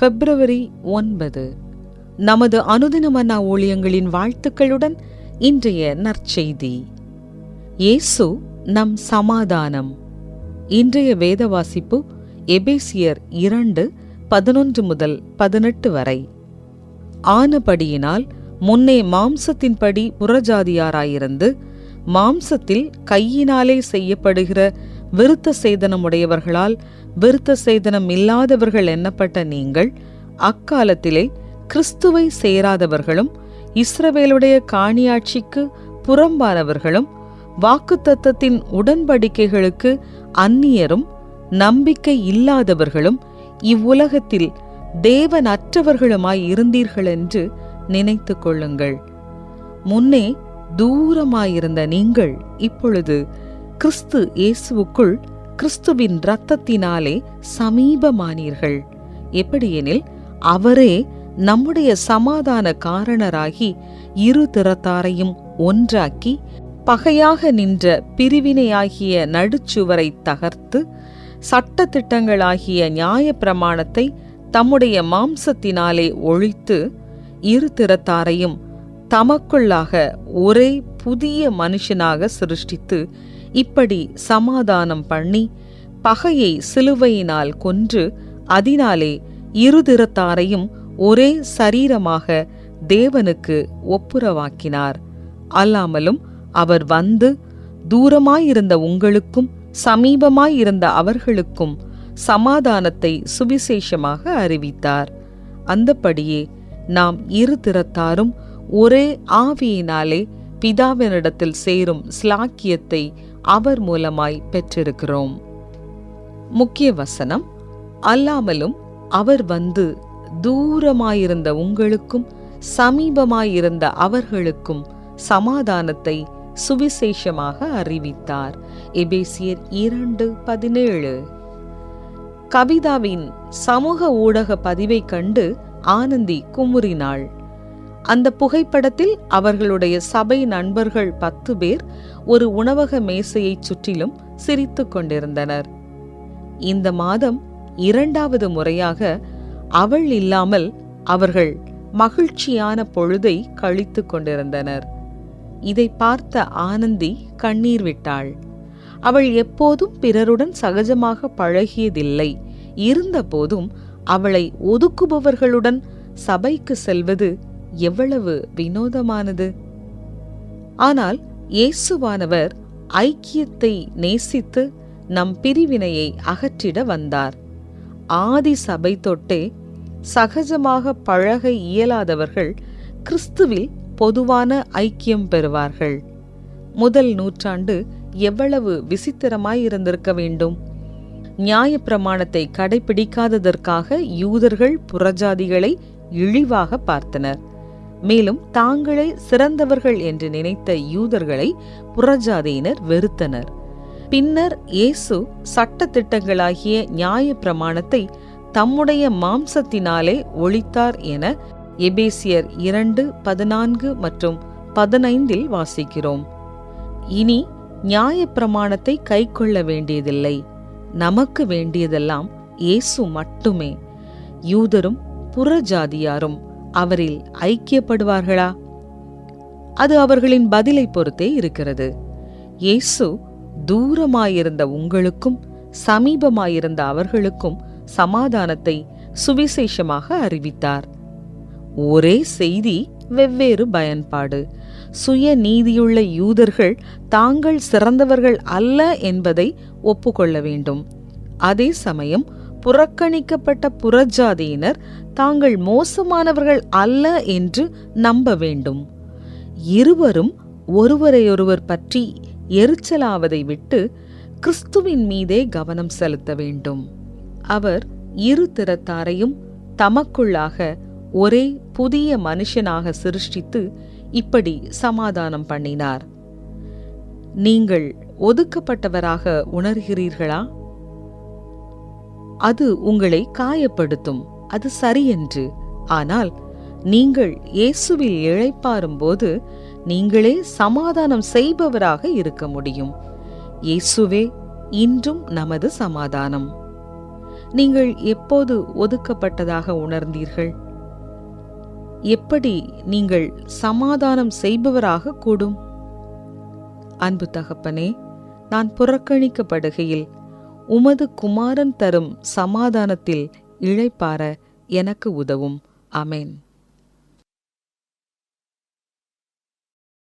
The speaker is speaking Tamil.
பிப்ரவரி ஒன்பது. நமது அனுதினமன்னா ஊழியங்களின் வாழ்த்துக்களுடன் இன்றைய நற்செய்தி. இயேசு நம் சமாதானம். இன்றைய வேத வாசிப்பு எபேசியர் இரண்டு பதினொன்று முதல் பதினெட்டு வரை. ஆனபடியினால் முன்னே மாம்சத்தின்படி புறஜாதியாராயிருந்து மாம்சத்தில் கையினாலே செய்யப்படுகிற விருத்த சேதனமுடையவர்களால் விருத்த சேதனம் இல்லாதவர்கள் எண்ணப்பட்ட நீங்கள் அக்காலத்திலே கிறிஸ்துவை சேராதவர்களும் இஸ்ரவேலுடைய காணியாட்சிக்கு புறம்பானவர்களும் வாக்குத்தத்தத்தின் உடன்படிக்கைகளுக்கு அந்நியரும் நம்பிக்கை இல்லாதவர்களும் இவ்வுலகத்தில் தேவனற்றவர்களுமாய் இருந்தீர்கள் என்று நினைத்து கொள்ளுங்கள். முன்னே தூரமாயிருந்த நீங்கள் இப்பொழுது கிறிஸ்து இயேசுவுக்குள் கிறிஸ்துவின் இரத்தத்தினாலே சமீபமானீர்கள். எப்படியெனில் அவரே நம்முடைய சமாதான காரணராகி இரு திறத்தாரையும் ஒன்றாக்கி பகையாக நின்ற பிரிவினையாகிய நடுச்சுவரை தகர்த்து சட்டத்திட்டங்களாகிய நியாய பிரமாணத்தை தம்முடைய மாம்சத்தினாலே ஒழித்து இரு திறத்தாரையும் தமக்குள்ளாக ஒரே புதிய மனுஷனாக சிருஷ்டித்து இப்படி சமாதானம் பண்ணி பகையை சிலுவையினால் கொன்று அதனாலே இருதிறத்தாரையும் ஒரே சரீரமாக தேவனுக்கு ஒப்புரவாக்கினார். அல்லாமலும் அவர் வந்து தூரமாயிருந்த உங்களுக்கும் சமீபமாயிருந்த அவர்களுக்கும் சமாதானத்தை சுவிசேஷமாக அறிவித்தார். அந்தப்படியே நாம் இரு திறத்தாரும் ஒரே ஆவியினாலே பிதாவினிடத்தில் சேரும் ஸ்லாக்கியத்தை அவர் மூலமாய் பெற்றிருக்கிறோம். முக்கிய வசனம் அல்லாமலும் அவர் வந்து தூரமாயிருந்த உங்களுக்கும் சமீபமாயிருந்த அவர்களுக்கும் சமாதானத்தை சுவிசேஷமாக அறிவித்தார். எபேசியர் இரண்டு பதினேழு. கவிதாவின் சமூக ஊடக பதிவை கண்டு ஆனந்தி குமுறினாள். அந்த புகைப்படத்தில் அவர்களுடைய சபை நண்பர்கள் பத்து பேர் ஒரு உணவக மேசையைச் சுற்றிலும் சிரித்து கொண்டிருந்தனர். இந்த மாதம் இரண்டாவது முறையாக அவள் இல்லாமல் அவர்கள் மகிழ்ச்சியான பொழுதை கழித்து கொண்டிருந்தனர். இதை பார்த்த ஆனந்தி கண்ணீர் விட்டாள். அவள் எப்போதும் பிறருடன் சகஜமாக பழகியதில்லை. இருந்தபோதும் அவளை ஒதுக்குபவர்களுடன் சபைக்கு செல்வது எவ்வளவு வினோதமானது. ஆனால் இயேசுவானவர் ஐக்கியத்தை நேசித்து நம் பிரிவினையை அகற்றிட வந்தார். ஆதி சபை தொட்டே சகஜமாக பழக இயலாதவர்கள் கிறிஸ்துவில் பொதுவான ஐக்கியம் பெறுவார்கள். முதல் நூற்றாண்டு எவ்வளவு விசித்திரமாய் இருந்திருக்க வேண்டும். நியாயப்பிரமாணத்தை கடைபிடிக்காததற்காக யூதர்கள் புறஜாதிகளை இழிவாக பார்த்தனர். மேலும் தாங்களே சிறந்தவர்கள் என்று நினைத்த யூதர்களை புறஜாதியினர் வெறுத்தனர். பின்னர் இயேசு சட்டத்திட்டங்களாகிய நியாய பிரமாணத்தை தம்முடைய மாம்சத்தினாலே ஒழித்தார் என எபேசியர் இரண்டு பதினான்கு மற்றும் பதினைந்தில் வாசிக்கிறோம். இனி நியாய பிரமாணத்தை கைக்கொள்ள வேண்டியதில்லை. நமக்கு வேண்டியதெல்லாம் இயேசு மட்டுமே. யூதரும் புறஜாதியாரும் அவரில் ஐக்கியப்படுவார்களா? அது அவர்களின் பதிலை பொறுத்தே இருக்கிறது. இயேசு தூரமாயிருந்த உங்களுக்கும் சமீபமாயிருந்த அவர்களுக்கும் சமாதானத்தை சுவிசேஷமாக அறிவித்தார். ஒரே செய்தி வெவ்வேறு பயன்பாடு. சுய நீதியுள்ள யூதர்கள் தாங்கள் சிறந்தவர்கள் அல்ல என்பதை ஒப்புக்கொள்ள வேண்டும். அதே சமயம் புறக்கணிக்கப்பட்ட புறஜாதியினர் தாங்கள் மோசமானவர்கள் அல்ல என்று நம்ப வேண்டும். இருவரும் ஒருவரையொருவர் பற்றி எரிச்சலாவதை விட்டு கிறிஸ்துவின் மீதே கவனம் செலுத்த வேண்டும். அவர் இரு திறத்தாரையும் தமக்குள்ளாக ஒரே புதிய மனுஷனாக சிருஷ்டித்து இப்படி சமாதானம் பண்ணினார். நீங்கள் ஒதுக்கப்பட்டவராக உணர்கிறீர்களா? அது உங்களை காயப்படுத்தும். அது சரியென்று. ஆனால் நீங்கள் இயேசுவில் இழைப்பாரும்போது நீங்களே சமாதானம் செய்பவராக இருக்க முடியும். இயேசுவே இன்றும் நமது சமாதானம். நீங்கள் எப்போது ஒதுக்கப்பட்டதாக உணர்ந்தீர்கள்? எப்படி நீங்கள் சமாதானம் செய்பவராக கூடும்? அன்பு தகப்பனே நான் புறக்கணிக்கப்படுகையில் உமது குமாரன் தரும் சமாதானத்தில் இழைப்பார எனக்கு உதவும். அமேன்